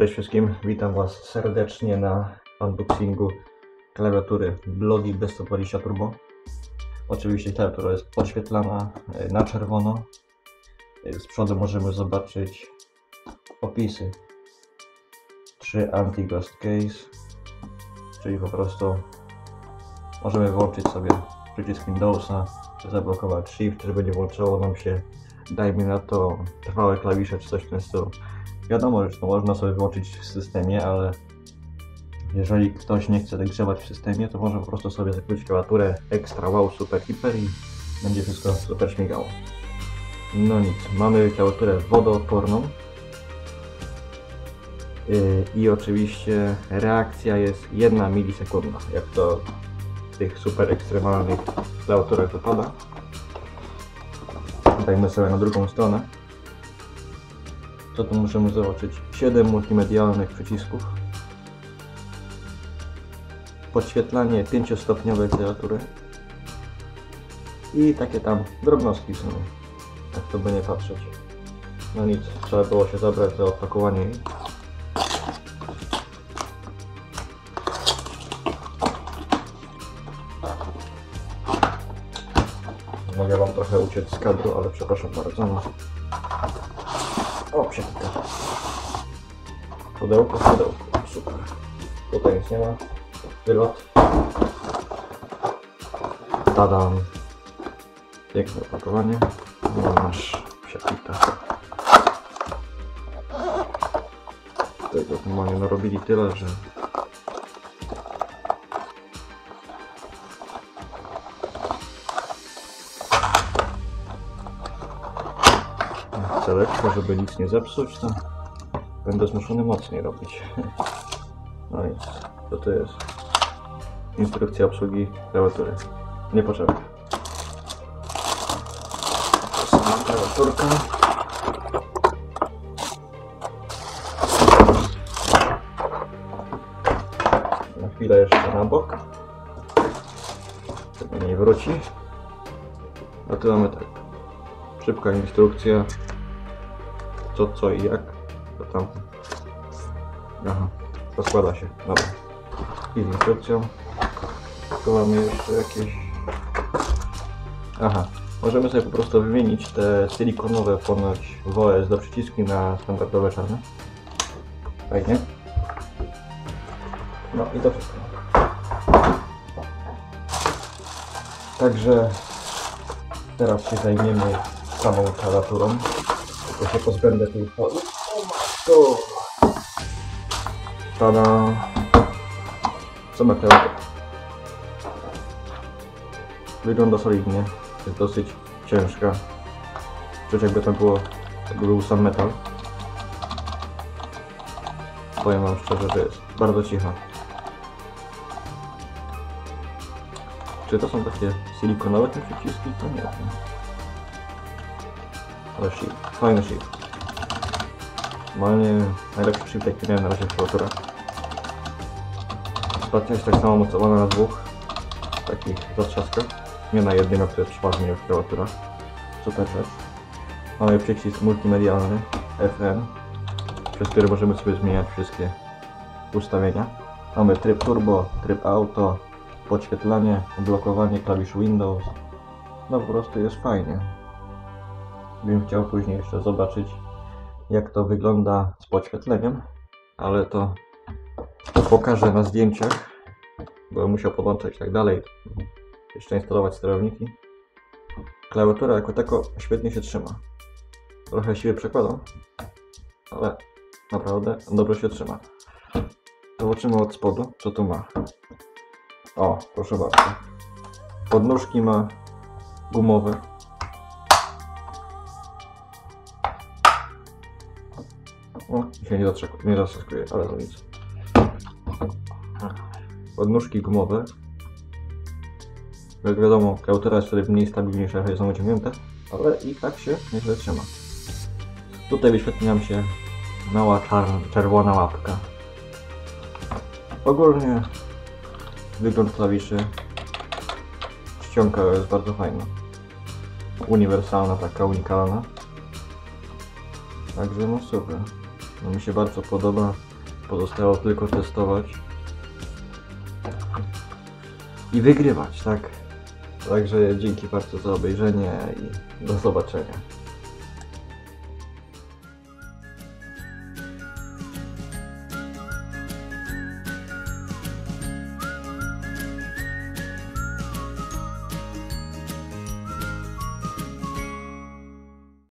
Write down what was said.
Cześć wszystkim, witam Was serdecznie na unboxingu klawiatury Blogi B120 Turbo. Oczywiście klawiatura jest podświetlana e, na czerwono. E, Z przodu możemy zobaczyć opisy 3 Anti-Ghost Case, czyli po prostu możemy włączyć sobie przycisk Windowsa, zablokować Shift, żeby nie włączało nam się, dajmy na to, trwałe klawisze czy coś w tym stylu. Wiadomo, że to można sobie wyłączyć w systemie, ale jeżeli ktoś nie chce grzewać w systemie, to może po prostu sobie zakryć klawiaturę extra wow super hiper i będzie wszystko super śmigało. No nic, mamy klawiaturę wodoodporną Yy, i oczywiście reakcja jest 1 milisekunda, jak to w tych super ekstremalnych klawiaturach wypada. Dajmy sobie na drugą stronę to tu możemy zobaczyć 7 multimedialnych przycisków. Podświetlanie 5-stopniowej klawiatury. I takie tam drobnostki są jak to by nie patrzeć. No nic, trzeba było się zabrać za opakowanie. Mogę wam trochę uciec z kadru, ale przepraszam bardzo. no. O, przepięknie. Pudełko, pudełko. Super. Tutaj nic nie ma. Wylot. Tadam. Piękne opakowanie. No masz psiapita. Tego normalnie narobili tyle, że... Celeczko, żeby nic nie zepsuć, to będę zmuszony mocniej robić. No i co to jest? Instrukcja obsługi klawiatury. Niepotrzebna. Klawiaturka. Na chwilę jeszcze na bok. Żeby nie wróci. A tu mamy tak. Szybka instrukcja. Co, co i jak. To tam. Aha. Rozkłada się. Dobra. I z instrukcją. Tu mamy jeszcze jakieś... Aha. Możemy sobie po prostu wymienić te silikonowe ponoć WS do przyciski na standardowe czarne. Fajnie. No i to wszystko. Także teraz się zajmiemy samą klawiaturą. Tylko się pozbędę tych... O matko! Tada! Sama klawiatura. Wygląda solidnie. Jest dosyć ciężka. Czuć jakby to było, jakby był sam metal. Powiem wam szczerze, że jest bardzo cicha. Czy to są takie silikonowe te przyciski? To nie wiem. Ale shift. Fajny shift. Normalnie najlepszy shift jaki miałem na razie w klawiaturach. Ostatnio jest tak samo mocowana na dwóch takich zatrzaskach. Nie na jednym, jak to jest przeważnie w klawiaturach. Super rzecz. Mamy przycisk multimedialny FN, przez który możemy sobie zmieniać wszystkie ustawienia. Mamy tryb turbo, tryb auto, podświetlanie, blokowanie klawisz Windows. No po prostu jest fajnie. Bym chciał później jeszcze zobaczyć jak to wygląda z podświetleniem, ale to, to pokażę na zdjęciach, bo musiał podłączać i tak dalej. Jeszcze instalować sterowniki. Klawiatura jako tako świetnie się trzyma. Trochę siły przekładam, ale naprawdę dobrze się trzyma. Zobaczymy od spodu, co tu ma. O, proszę bardzo. Podnóżki ma gumowe. Nie zatrzekuje, nie zaskakuje, ale to nic. Podnóżki gumowe. Jak wiadomo, klawiatura jest wtedy mniej stabilniejsza, jak są wyciągnięte, ale i tak się nieźle trzyma. Tutaj wyświetla się mała czerwona łapka. Ogólnie wygląd klawiszy czcionka jest bardzo fajna. Uniwersalna, taka unikalna. Także no super. No mi się bardzo podoba. pozostało tylko testować i wygrywać, tak? Także dzięki bardzo za obejrzenie i do zobaczenia.